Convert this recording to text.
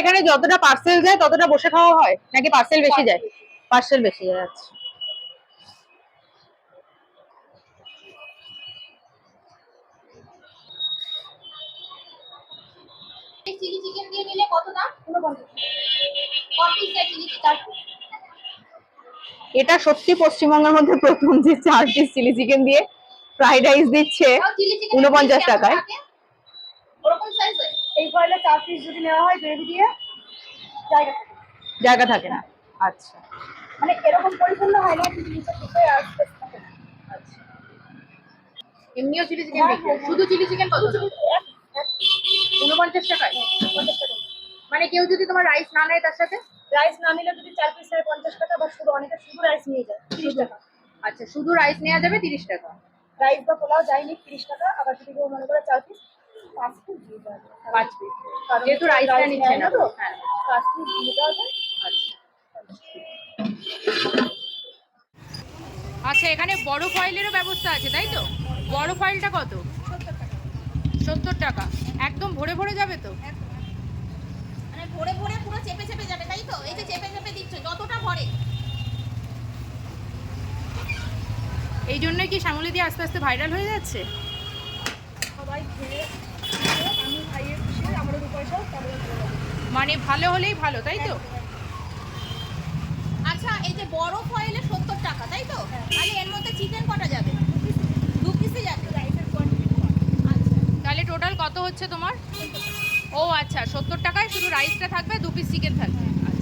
এখানে যতটা পার্সেল যায় ততটা বসে খাওয়া হয়? নাকি পার্সেল বেশি যায়? পার্সেল বেশি যায় আচ্ছা। চিলি চিকেন দিয়ে নিলে কত দাম? এটা সত্যি পশ্চিমবঙ্গের মধ্যে প্রথম যে চার পিস চিলি চিকেন দিয়ে ফ্রাইড রাইস দিচ্ছে উনপঞ্চাশ টাকায়। ওরকম সাইজে এই ফয়েলে চার পিস যদি নেওয়া হয় গ্রেভি দিয়ে জায়গা থাকে। জায়গা থাকে না। আচ্ছা। মানে এরকম পরিপূর্ণ হয় না কিন্তু নিচে থেকে। আর space থাকে না। এমনিও চিলি চিকেন শুধু চিলি চিকেন কত? উনপঞ্চাশ টাকায় পঞ্চাশ টাকা। মানে কেউ যদি তোমার রাইস না নেয় তার সাথে? রাইস না নিলে যদি চার পিস নেয় পঞ্চাশ টাকা বা শুধু অনেকে শুধু রাইস নিয়ে যায় তিরিশ টাকা। আচ্ছা শুধু রাইস নেওয়া যাবে তিরিশ টাকা। রাইস বা পোলাও যায়নি তিরিশ টাকা আবার যদি কেউ মনে করে চার পিস পাঁচ পিস দিয়ে দেওয়া পাঁচ পিস যেহেতু রাইসটা নিচ্ছে না তো। হ্যাঁ। পাঁচ পিস দিয়ে দেওয়া যায় আচ্ছা এখানে বড় ফয়েলেরও ব্যবস্থা আছে তাই তো? বড় ফয়েলটা কত? সত্তর টাকা। একদম ভরে ভরে যাবে তো? মানে ভরে ভরে পুরো চেপে চেপে যাবে তাই তো? এই যে চেপে চেপে দিচ্ছ যতটা ভরে। এই জন্যই কি শ্যামলি দিয়ে আস্তে আস্তে ভাইরাল হয়ে যাচ্ছে? সবাই খেয়ে মানে ভালো হলেই ভালো তাই তো? আচ্ছা এই যে বড় ফয়েলে সত্তর টাকা তাই তো? তাহলে এর মধ্যে চিকেন কটা যাবে? দু পিসে যাবে? তাহলে টোটাল কত হচ্ছে তোমার? ও আচ্ছা সত্তর টাকায় শুধু রাইসটা থাকবে দু পিস চিকেন থাকবে। আচ্ছা